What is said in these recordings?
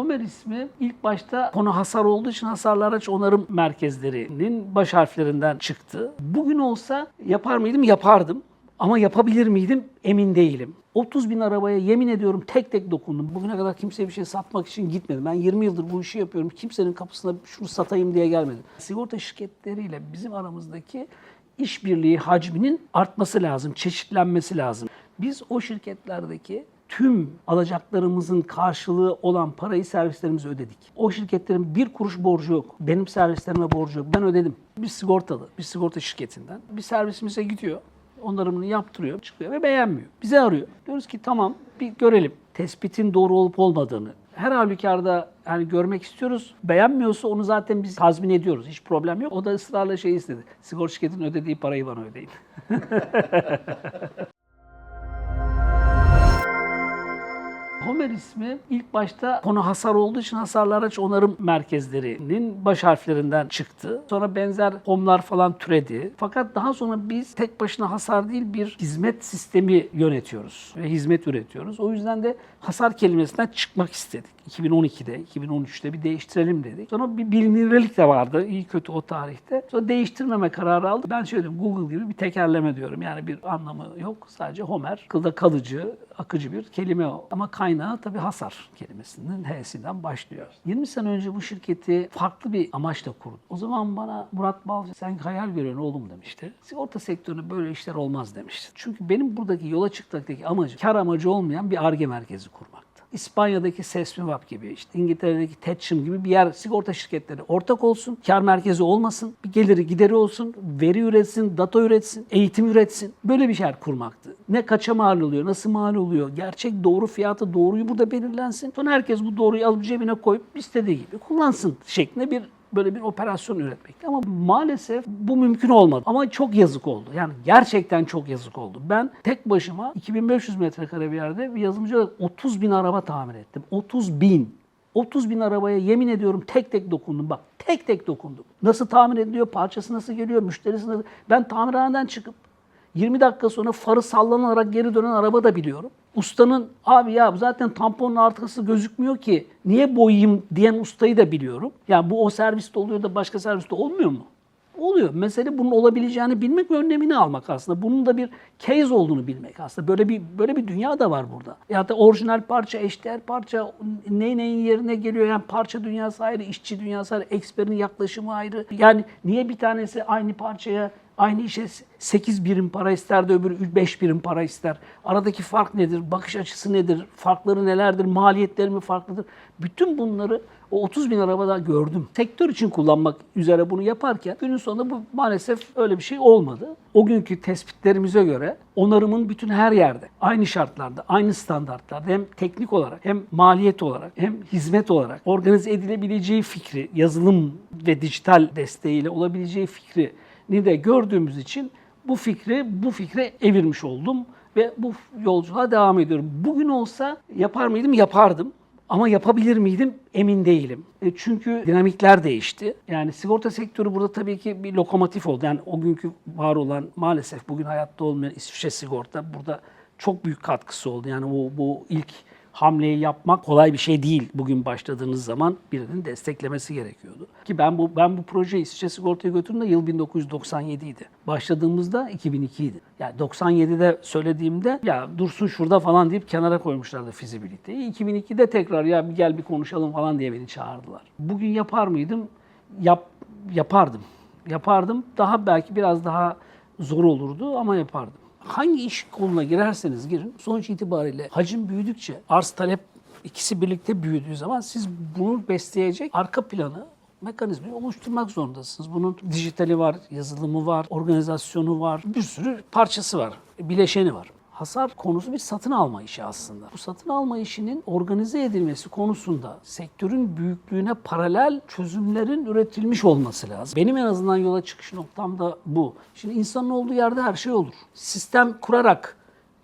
Homer ismi ilk başta konu hasar olduğu için hasarlı araç onarım merkezlerinin baş harflerinden çıktı. Bugün olsa yapar mıydım? Yapardım. Ama yapabilir miydim? Emin değilim. 30 bin arabaya yemin ediyorum tek tek dokundum. Bugüne kadar kimseye bir şey satmak için gitmedim. Ben 20 yıldır bu işi yapıyorum. Kimsenin kapısına şunu satayım diye gelmedim. Sigorta şirketleriyle bizim aramızdaki işbirliği hacminin artması lazım, çeşitlenmesi lazım. Biz o şirketlerdeki tüm alacaklarımızın karşılığı olan parayı servislerimize ödedik. O şirketlerin bir kuruş borcu yok. Benim servislerime borcu yok. Ben ödedim. Bir sigortalı, bir sigorta şirketinden. Bir servisimize gidiyor. Onarımını yaptırıyor, çıkıyor ve beğenmiyor. Bizi arıyor. Diyoruz ki tamam bir görelim. Tespitin doğru olup olmadığını. Her halükarda yani görmek istiyoruz. Beğenmiyorsa onu zaten biz tazmin ediyoruz. Hiç problem yok. O da ısrarla şey istedi. Sigorta şirketinin ödediği parayı bana ödeyin. Homer ismi ilk başta konu hasar olduğu için hasarlı onarım merkezlerinin baş harflerinden çıktı. Sonra benzer homlar falan türedi. Fakat daha sonra biz tek başına hasar değil bir hizmet sistemi yönetiyoruz ve hizmet üretiyoruz. O yüzden de hasar kelimesinden çıkmak istedik. 2012'de, 2013'te bir değiştirelim dedik. Sonra bir bilinirlik de vardı iyi kötü o tarihte. Sonra değiştirmeme kararı aldık. Ben şöyle Google gibi bir tekerleme diyorum. Yani bir anlamı yok. Sadece Homer, kılda kalıcı, akıcı bir kelime o. Ama kaynağı tabii hasar kelimesinin H'sinden başlıyor. 20 sene önce bu şirketi farklı bir amaçla kurdum. O zaman bana Murat Bal sen hayal görüyorsun oğlum demişti. Sigorta sektöründe böyle işler olmaz demişti. Çünkü benim buradaki yola çıktaki amacım kar amacı olmayan bir ARGE merkezi kurmaktı. İspanya'daki Sesmivap gibi, işte İngiltere'deki Tetchum gibi bir yer sigorta şirketleri ortak olsun, kar merkezi olmasın, bir geliri gideri olsun, veri üretsin, data üretsin, eğitim üretsin. Böyle bir yer kurmaktı. Ne kaça mal oluyor, nasıl mal oluyor, gerçek doğru fiyatı, doğruyu burada belirlensin. Sonra herkes bu doğruyu alıp cebine koyup istediği gibi kullansın şeklinde bir böyle bir operasyon üretmekti. Ama maalesef bu mümkün olmadı. Ama çok yazık oldu. Yani gerçekten çok yazık oldu. Ben tek başıma 2500 metrekare bir yerde bir yazılımcı olarak 30 bin araba tamir ettim. 30 bin. 30 bin arabaya yemin ediyorum tek tek dokundum. Bak tek tek dokundum. Nasıl tamir ediliyor, parçası nasıl geliyor, müşterisi nasıl... Ben tamirhaneden çıkıp 20 dakika sonra farı sallanarak geri dönen araba da biliyorum. Ustanın abi ya zaten tamponun arkası gözükmüyor ki niye boyayayım diyen ustayı da biliyorum. Yani bu o serviste oluyor da başka serviste olmuyor mu? Oluyor. Mesele bunun olabileceğini bilmek ve önlemini almak aslında. Bunun da bir case olduğunu bilmek aslında. Böyle bir böyle bir dünya da var burada. Ya da orijinal parça, eşdeğer parça ne neyin yerine geliyor? Yani parça dünyası ayrı, işçi dünyası ayrı, eksperin yaklaşımı ayrı. Yani niye bir tanesi aynı parçaya Aynı işe 8 birim para ister de öbürü 5 birim para ister. Aradaki fark nedir? Bakış açısı nedir? Farkları nelerdir? Maliyetleri mi farklıdır? Bütün bunları o 30 bin arabada gördüm. Sektör için kullanmak üzere bunu yaparken günün sonunda bu maalesef öyle bir şey olmadı. O günkü tespitlerimize göre onarımın bütün her yerde, aynı şartlarda, aynı standartlarda hem teknik olarak hem maliyet olarak hem hizmet olarak organize edilebileceği fikri, yazılım ve dijital desteğiyle olabileceği fikri de gördüğümüz için bu fikri bu fikre evirmiş oldum ve bu yolculuğa devam ediyorum. Bugün olsa yapar mıydım? Yapardım. Ama yapabilir miydim? Emin değilim. E çünkü dinamikler değişti. Yani sigorta sektörü burada tabii ki bir lokomotif oldu. Yani o günkü var olan maalesef bugün hayatta olmayan İsviçre sigorta burada çok büyük katkısı oldu. Yani bu, bu ilk hamleyi yapmak kolay bir şey değil. Bugün başladığınız zaman birinin desteklemesi gerekiyordu. Ki ben bu ben bu projeyi İsviçre Sigorta'ya götürdüğümde yıl 1997 idi. Başladığımızda 2002 idi. Yani 97'de söylediğimde ya dursun şurada falan deyip kenara koymuşlardı fizibiliteyi. 2002'de tekrar ya bir gel bir konuşalım falan diye beni çağırdılar. Bugün yapar mıydım? Yap, yapardım. Yapardım. Daha belki biraz daha zor olurdu ama yapardım hangi iş koluna girerseniz girin sonuç itibariyle hacim büyüdükçe arz talep ikisi birlikte büyüdüğü zaman siz bunu besleyecek arka planı mekanizmayı oluşturmak zorundasınız. Bunun dijitali var, yazılımı var, organizasyonu var, bir sürü parçası var, bileşeni var. Hasar konusu bir satın alma işi aslında. Bu satın alma işinin organize edilmesi konusunda sektörün büyüklüğüne paralel çözümlerin üretilmiş olması lazım. Benim en azından yola çıkış noktam da bu. Şimdi insanın olduğu yerde her şey olur. Sistem kurarak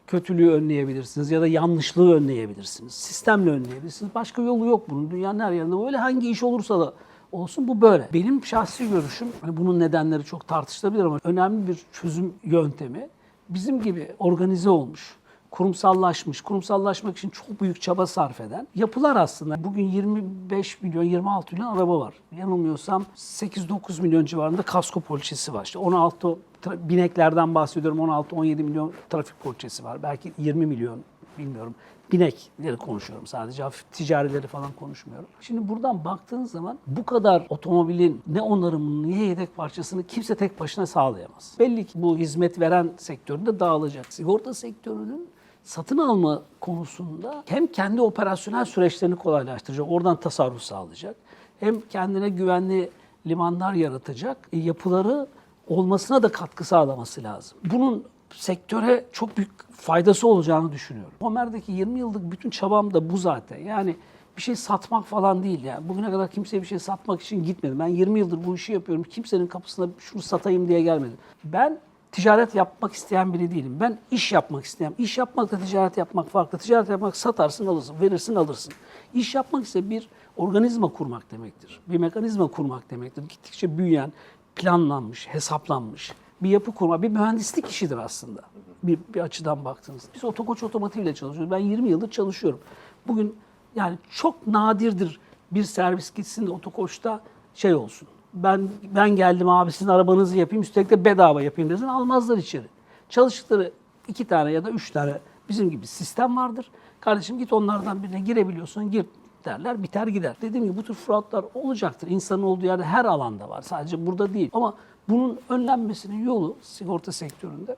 kötülüğü önleyebilirsiniz ya da yanlışlığı önleyebilirsiniz. Sistemle önleyebilirsiniz. Başka yolu yok bunun. Dünyanın her yerinde böyle hangi iş olursa da olsun bu böyle. Benim şahsi görüşüm, bunun nedenleri çok tartışılabilir ama önemli bir çözüm yöntemi bizim gibi organize olmuş, kurumsallaşmış, kurumsallaşmak için çok büyük çaba sarf eden yapılar aslında. Bugün 25 milyon, 26 milyon araba var. Yanılmıyorsam 8-9 milyon civarında kasko poliçesi var. İşte 16 tra- bineklerden bahsediyorum. 16-17 milyon trafik poliçesi var. Belki 20 milyon bilmiyorum. Binekleri konuşuyorum sadece. Hafif ticarileri falan konuşmuyorum. Şimdi buradan baktığın zaman bu kadar otomobilin ne onarımını ne yedek parçasını kimse tek başına sağlayamaz. Belli ki bu hizmet veren sektöründe dağılacak. Sigorta sektörünün satın alma konusunda hem kendi operasyonel süreçlerini kolaylaştıracak, oradan tasarruf sağlayacak. Hem kendine güvenli limanlar yaratacak, e, yapıları olmasına da katkı sağlaması lazım. Bunun sektöre çok büyük faydası olacağını düşünüyorum. Homer'deki 20 yıllık bütün çabam da bu zaten. Yani bir şey satmak falan değil yani. Bugüne kadar kimseye bir şey satmak için gitmedim. Ben 20 yıldır bu işi yapıyorum. Kimsenin kapısına şunu satayım diye gelmedim. Ben ticaret yapmak isteyen biri değilim. Ben iş yapmak isteyen. İş yapmakla ticaret yapmak farklı. Ticaret yapmak satarsın alırsın, verirsin alırsın. İş yapmak ise bir organizma kurmak demektir. Bir mekanizma kurmak demektir. Gittikçe büyüyen, planlanmış, hesaplanmış bir yapı kurma, bir mühendislik işidir aslında bir, bir açıdan baktığınızda. Biz Otokoç Otomotiv ile çalışıyoruz. Ben 20 yıldır çalışıyorum. Bugün yani çok nadirdir bir servis gitsin de Otokoç'ta şey olsun. Ben ben geldim abi sizin arabanızı yapayım üstelik de bedava yapayım desin almazlar içeri. Çalıştıkları iki tane ya da üç tane bizim gibi sistem vardır. Kardeşim git onlardan birine girebiliyorsun gir derler biter gider. Dediğim gibi bu tür fraudlar olacaktır. İnsanın olduğu yerde her alanda var. Sadece burada değil. Ama bunun önlenmesinin yolu sigorta sektöründe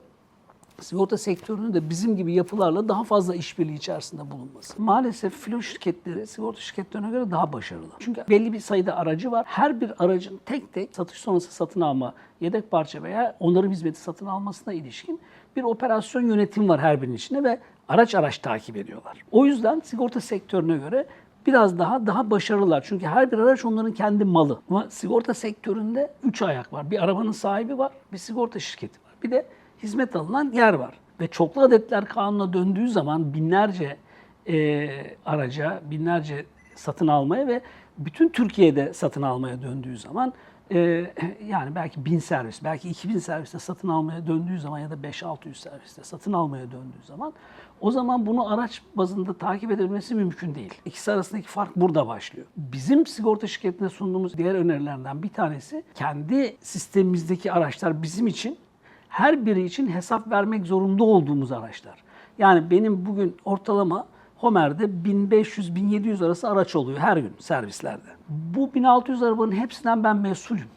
sigorta sektörünün de bizim gibi yapılarla daha fazla işbirliği içerisinde bulunması. Maalesef filo şirketleri sigorta şirketlerine göre daha başarılı. Çünkü belli bir sayıda aracı var. Her bir aracın tek tek satış sonrası satın alma, yedek parça veya onarım hizmeti satın almasına ilişkin bir operasyon yönetim var her birinin içinde ve araç araç takip ediyorlar. O yüzden sigorta sektörüne göre biraz daha daha başarılılar. Çünkü her bir araç onların kendi malı. Ama sigorta sektöründe üç ayak var. Bir arabanın sahibi var, bir sigorta şirketi var. Bir de hizmet alınan yer var. Ve çoklu adetler kanuna döndüğü zaman binlerce e, araca, binlerce satın almaya ve bütün Türkiye'de satın almaya döndüğü zaman e, yani belki bin servis, belki 2000 serviste satın almaya döndüğü zaman ya da 5-600 serviste satın almaya döndüğü zaman o zaman bunu araç bazında takip edilmesi mümkün değil. İkisi arasındaki fark burada başlıyor. Bizim sigorta şirketine sunduğumuz diğer önerilerden bir tanesi kendi sistemimizdeki araçlar bizim için her biri için hesap vermek zorunda olduğumuz araçlar. Yani benim bugün ortalama Homer'de 1500-1700 arası araç oluyor her gün servislerde. Bu 1600 arabanın hepsinden ben mesulüm.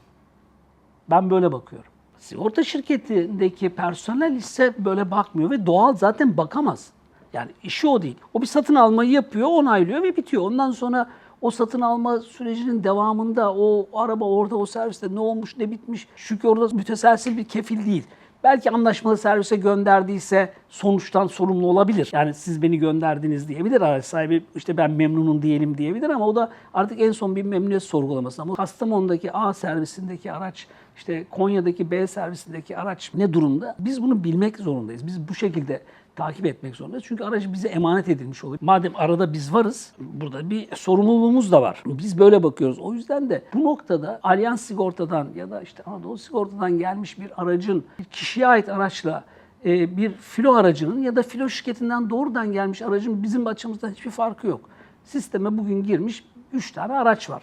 Ben böyle bakıyorum. Sigorta şirketindeki personel ise böyle bakmıyor ve doğal zaten bakamaz. Yani işi o değil. O bir satın almayı yapıyor, onaylıyor ve bitiyor. Ondan sonra o satın alma sürecinin devamında o araba orada o serviste ne olmuş ne bitmiş çünkü orada müteselsil bir kefil değil. Belki anlaşmalı servise gönderdiyse sonuçtan sorumlu olabilir. Yani siz beni gönderdiniz diyebilir. Araç sahibi işte ben memnunum diyelim diyebilir ama o da artık en son bir memnuniyet sorgulaması. Ama Kastamonu'daki A servisindeki araç, işte Konya'daki B servisindeki araç ne durumda? Biz bunu bilmek zorundayız. Biz bu şekilde takip etmek zorundayız. Çünkü aracı bize emanet edilmiş oluyor. Madem arada biz varız, burada bir sorumluluğumuz da var. Biz böyle bakıyoruz. O yüzden de bu noktada Alyans Sigorta'dan ya da işte Anadolu Sigorta'dan gelmiş bir aracın bir kişiye ait araçla e, bir filo aracının ya da filo şirketinden doğrudan gelmiş aracın bizim açımızdan hiçbir farkı yok. Sisteme bugün girmiş 3 tane araç var.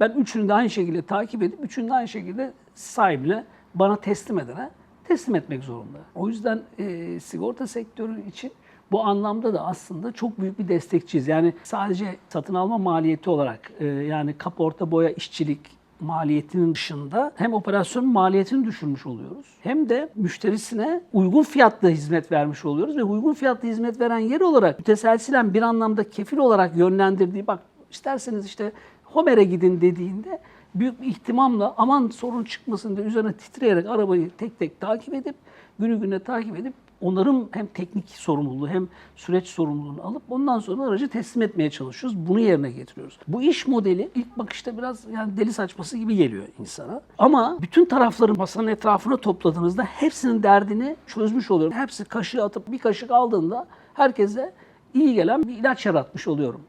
Ben üçünü de aynı şekilde takip edip üçünü de aynı şekilde sahibine bana teslim edene teslim etmek zorunda. O yüzden e, sigorta sektörü için bu anlamda da aslında çok büyük bir destekçiyiz. Yani sadece satın alma maliyeti olarak e, yani kaporta boya işçilik maliyetinin dışında hem operasyon maliyetini düşürmüş oluyoruz hem de müşterisine uygun fiyatla hizmet vermiş oluyoruz ve uygun fiyatla hizmet veren yer olarak müteselsilen bir anlamda kefil olarak yönlendirdiği bak isterseniz işte Homer'e gidin dediğinde büyük bir ihtimamla aman sorun çıkmasın diye üzerine titreyerek arabayı tek tek takip edip günü güne takip edip onarım hem teknik sorumluluğu hem süreç sorumluluğunu alıp ondan sonra aracı teslim etmeye çalışıyoruz. Bunu yerine getiriyoruz. Bu iş modeli ilk bakışta biraz yani deli saçması gibi geliyor insana. Ama bütün tarafları masanın etrafına topladığınızda hepsinin derdini çözmüş oluyorum. Hepsi kaşığı atıp bir kaşık aldığında herkese iyi gelen bir ilaç yaratmış oluyorum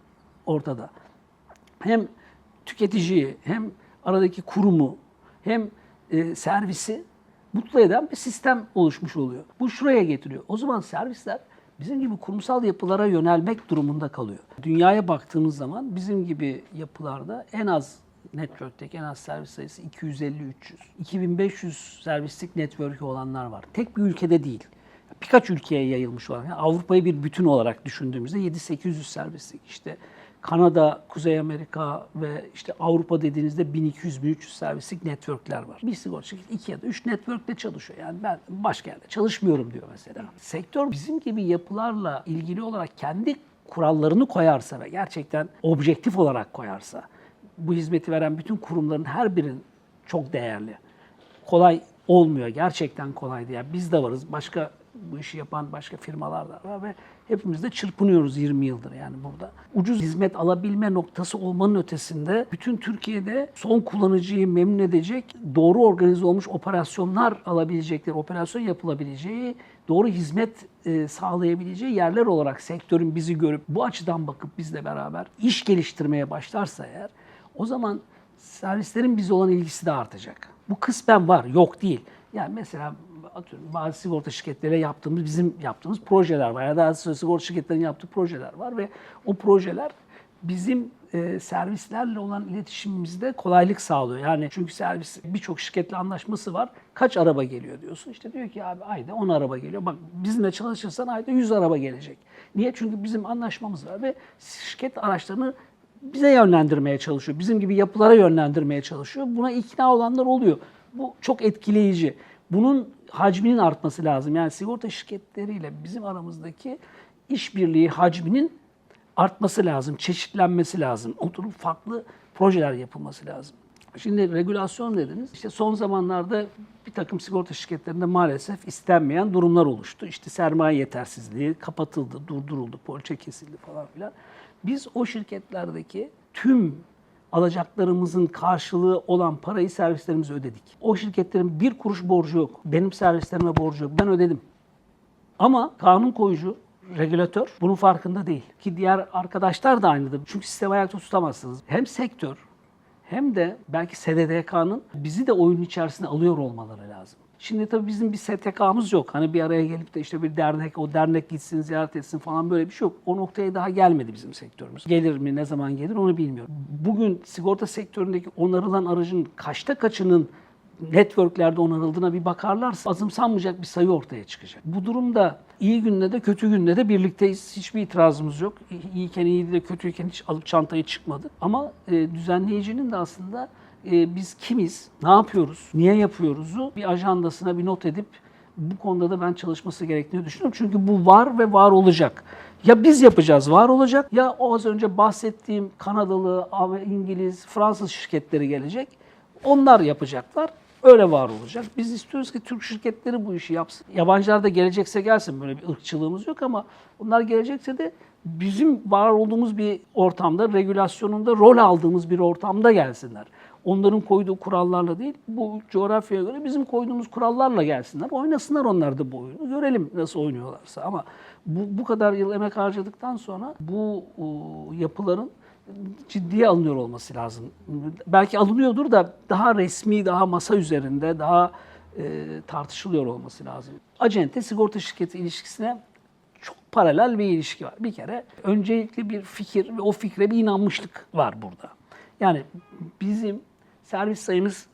ortada. Hem tüketiciyi hem aradaki kurumu hem e, servisi mutlu eden bir sistem oluşmuş oluyor. Bu şuraya getiriyor. O zaman servisler bizim gibi kurumsal yapılara yönelmek durumunda kalıyor. Dünyaya baktığımız zaman bizim gibi yapılarda en az network'teki en az servis sayısı 250-300. 2500 servislik network'ü olanlar var. Tek bir ülkede değil. Birkaç ülkeye yayılmış olan. Yani Avrupa'yı bir bütün olarak düşündüğümüzde 7-800 servislik. İşte Kanada, Kuzey Amerika ve işte Avrupa dediğinizde 1200-1300 servislik networkler var. Bir sigorta şirketi 2 ya da 3 networkle çalışıyor. Yani ben başka yerde çalışmıyorum diyor mesela. Sektör bizim gibi yapılarla ilgili olarak kendi kurallarını koyarsa ve gerçekten objektif olarak koyarsa bu hizmeti veren bütün kurumların her birinin çok değerli. Kolay olmuyor. Gerçekten kolay değil. Yani biz de varız. Başka bu işi yapan başka firmalar da var ve hepimiz de çırpınıyoruz 20 yıldır yani burada. Ucuz hizmet alabilme noktası olmanın ötesinde bütün Türkiye'de son kullanıcıyı memnun edecek doğru organize olmuş operasyonlar alabilecekleri, operasyon yapılabileceği, doğru hizmet e, sağlayabileceği yerler olarak sektörün bizi görüp bu açıdan bakıp bizle beraber iş geliştirmeye başlarsa eğer o zaman servislerin bize olan ilgisi de artacak. Bu kısmen var, yok değil. Yani mesela atıyorum bazı sigorta şirketleriyle yaptığımız, bizim yaptığımız projeler var. Ya da sigorta şirketlerinin yaptığı projeler var ve o projeler bizim e, servislerle olan iletişimimizde kolaylık sağlıyor. Yani çünkü servis birçok şirketle anlaşması var. Kaç araba geliyor diyorsun. İşte diyor ki abi ayda 10 araba geliyor. Bak bizimle çalışırsan ayda 100 araba gelecek. Niye? Çünkü bizim anlaşmamız var ve şirket araçlarını bize yönlendirmeye çalışıyor. Bizim gibi yapılara yönlendirmeye çalışıyor. Buna ikna olanlar oluyor. Bu çok etkileyici. Bunun hacminin artması lazım. Yani sigorta şirketleriyle bizim aramızdaki işbirliği hacminin artması lazım, çeşitlenmesi lazım. Oturup farklı projeler yapılması lazım. Şimdi regülasyon dediniz. İşte son zamanlarda bir takım sigorta şirketlerinde maalesef istenmeyen durumlar oluştu. İşte sermaye yetersizliği kapatıldı, durduruldu, poliçe kesildi falan filan. Biz o şirketlerdeki tüm alacaklarımızın karşılığı olan parayı servislerimize ödedik. O şirketlerin bir kuruş borcu yok. Benim servislerime borcu yok. Ben ödedim. Ama kanun koyucu, regülatör bunun farkında değil. Ki diğer arkadaşlar da aynıdır. Çünkü sistemi ayakta tutamazsınız. Hem sektör hem de belki SDDK'nın bizi de oyunun içerisine alıyor olmaları lazım. Şimdi tabii bizim bir STK'mız yok. Hani bir araya gelip de işte bir dernek, o dernek gitsin, ziyaret etsin falan böyle bir şey yok. O noktaya daha gelmedi bizim sektörümüz. Gelir mi, ne zaman gelir onu bilmiyorum. Bugün sigorta sektöründeki onarılan aracın kaçta kaçının networklerde onarıldığına bir bakarlarsa azımsanmayacak bir sayı ortaya çıkacak. Bu durumda iyi günde de kötü günde de birlikteyiz. Hiçbir itirazımız yok. İyiyken iyiydi de kötüyken hiç alıp çantayı çıkmadı. Ama e, düzenleyicinin de aslında e, biz kimiz, ne yapıyoruz, niye yapıyoruzu bir ajandasına bir not edip bu konuda da ben çalışması gerektiğini düşünüyorum. Çünkü bu var ve var olacak. Ya biz yapacağız, var olacak ya o az önce bahsettiğim Kanadalı, İngiliz, Fransız şirketleri gelecek. Onlar yapacaklar. Öyle var olacak. Biz istiyoruz ki Türk şirketleri bu işi yapsın. Yabancılar da gelecekse gelsin. Böyle bir ırkçılığımız yok ama onlar gelecekse de bizim var olduğumuz bir ortamda, regülasyonunda rol aldığımız bir ortamda gelsinler. Onların koyduğu kurallarla değil, bu coğrafyaya göre bizim koyduğumuz kurallarla gelsinler. Oynasınlar onlar da bu oyunu. Görelim nasıl oynuyorlarsa. Ama bu, bu kadar yıl emek harcadıktan sonra bu o, yapıların ciddiye alınıyor olması lazım. Belki alınıyordur da daha resmi, daha masa üzerinde, daha e, tartışılıyor olması lazım. Acente sigorta şirketi ilişkisine çok paralel bir ilişki var. Bir kere öncelikli bir fikir ve o fikre bir inanmışlık var burada. Yani bizim servis sayımız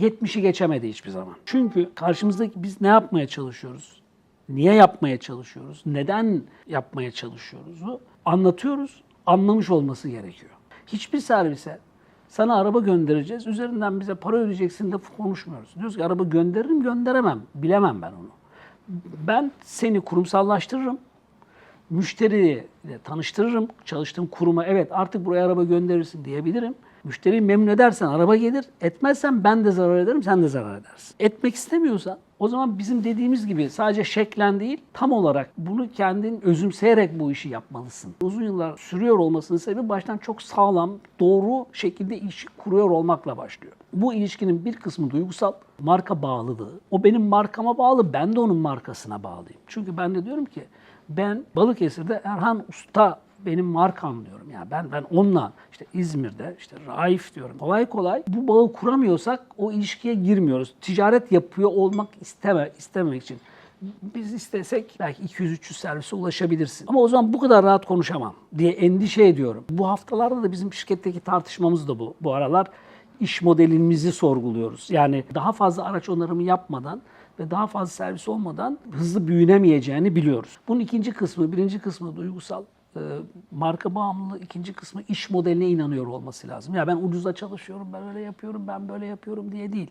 70'i geçemedi hiçbir zaman. Çünkü karşımızdaki biz ne yapmaya çalışıyoruz? Niye yapmaya çalışıyoruz? Neden yapmaya çalışıyoruzu anlatıyoruz. Anlamış olması gerekiyor. Hiçbir servise sana araba göndereceğiz, üzerinden bize para ödeyeceksin de konuşmuyoruz. Diyoruz ki araba gönderirim, gönderemem. Bilemem ben onu. Ben seni kurumsallaştırırım, müşteriyle tanıştırırım. Çalıştığım kuruma evet artık buraya araba gönderirsin diyebilirim. Müşteriyi memnun edersen araba gelir. Etmezsen ben de zarar ederim, sen de zarar edersin. Etmek istemiyorsan o zaman bizim dediğimiz gibi sadece şeklen değil, tam olarak bunu kendin özümseyerek bu işi yapmalısın. Uzun yıllar sürüyor olmasının sebebi baştan çok sağlam, doğru şekilde işi kuruyor olmakla başlıyor. Bu ilişkinin bir kısmı duygusal, marka bağlılığı. O benim markama bağlı, ben de onun markasına bağlıyım. Çünkü ben de diyorum ki ben Balıkesir'de Erhan Usta benim markam diyorum. Yani ben ben onunla işte İzmir'de işte Raif diyorum. Kolay kolay bu bağı kuramıyorsak o ilişkiye girmiyoruz. Ticaret yapıyor olmak isteme istemek için. Biz istesek belki 200-300 servise ulaşabilirsin. Ama o zaman bu kadar rahat konuşamam diye endişe ediyorum. Bu haftalarda da bizim şirketteki tartışmamız da bu. Bu aralar iş modelimizi sorguluyoruz. Yani daha fazla araç onarımı yapmadan ve daha fazla servis olmadan hızlı büyünemeyeceğini biliyoruz. Bunun ikinci kısmı, birinci kısmı duygusal marka bağımlılığı ikinci kısmı iş modeline inanıyor olması lazım. Ya ben ucuza çalışıyorum, ben öyle yapıyorum, ben böyle yapıyorum diye değil.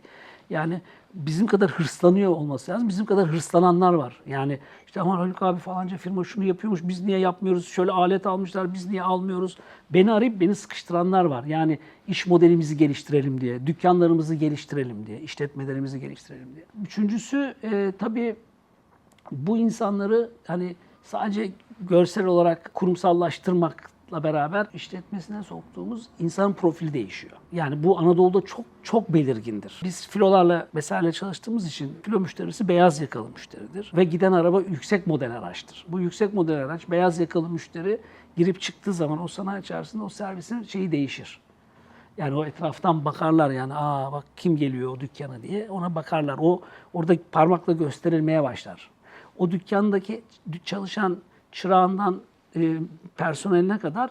Yani bizim kadar hırslanıyor olması lazım. Bizim kadar hırslananlar var. Yani işte aman Haluk abi falanca firma şunu yapıyormuş, biz niye yapmıyoruz? Şöyle alet almışlar, biz niye almıyoruz? Beni arayıp beni sıkıştıranlar var. Yani iş modelimizi geliştirelim diye, dükkanlarımızı geliştirelim diye, işletmelerimizi geliştirelim diye. Üçüncüsü e, tabii bu insanları hani sadece görsel olarak kurumsallaştırmakla beraber işletmesine soktuğumuz insan profili değişiyor. Yani bu Anadolu'da çok çok belirgindir. Biz filolarla vesaire çalıştığımız için filo müşterisi beyaz yakalı müşteridir ve giden araba yüksek model araçtır. Bu yüksek model araç beyaz yakalı müşteri girip çıktığı zaman o sanayi içerisinde o servisin şeyi değişir. Yani o etraftan bakarlar yani aa bak kim geliyor o dükkana diye ona bakarlar. O orada parmakla gösterilmeye başlar. O dükkandaki çalışan çırağından e, personeline kadar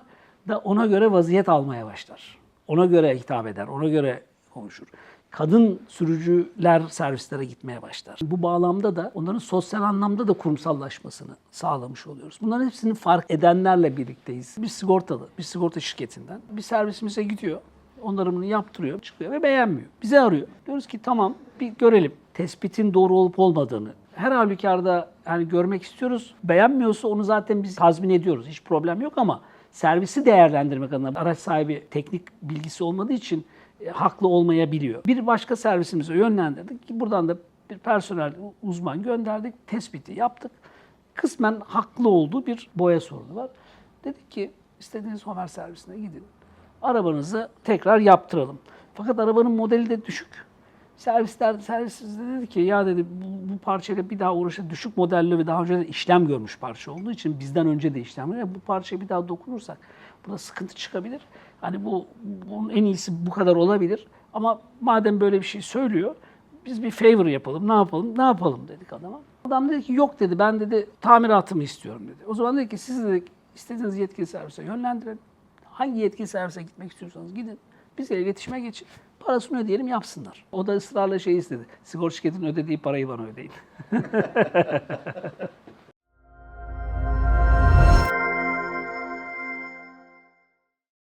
da ona göre vaziyet almaya başlar. Ona göre hitap eder, ona göre konuşur. Kadın sürücüler servislere gitmeye başlar. Bu bağlamda da onların sosyal anlamda da kurumsallaşmasını sağlamış oluyoruz. Bunların hepsini fark edenlerle birlikteyiz. Bir sigortalı, bir sigorta şirketinden bir servisimize gidiyor onarımını yaptırıyor, çıkıyor ve beğenmiyor. Bizi arıyor. Diyoruz ki tamam bir görelim tespitin doğru olup olmadığını. Her halükarda yani görmek istiyoruz. Beğenmiyorsa onu zaten biz tazmin ediyoruz. Hiç problem yok ama servisi değerlendirmek adına araç sahibi teknik bilgisi olmadığı için e, haklı olmayabiliyor. Bir başka servisimize yönlendirdik. Buradan da bir personel uzman gönderdik. Tespiti yaptık. Kısmen haklı olduğu bir boya sorunu var. Dedik ki istediğiniz Homer servisine gidin arabanızı tekrar yaptıralım. Fakat arabanın modeli de düşük. Servisler servis de dedi ki ya dedi bu, bu parçayla bir daha uğraşır düşük modelli ve daha önce de işlem görmüş parça olduğu için bizden önce de işlem görüyor. Bu parçaya bir daha dokunursak burada sıkıntı çıkabilir. Hani bu bunun en iyisi bu kadar olabilir. Ama madem böyle bir şey söylüyor biz bir favor yapalım. Ne yapalım? Ne yapalım dedik adama. Adam dedi ki yok dedi. Ben dedi tamiratımı istiyorum dedi. O zaman dedi ki siz dedik istediğiniz yetkili servise yönlendirin hangi yetkili servise gitmek istiyorsanız gidin. Bize iletişime geçin. Parasını ödeyelim yapsınlar. O da ısrarla şey istedi. Sigorta şirketinin ödediği parayı bana ödeyin.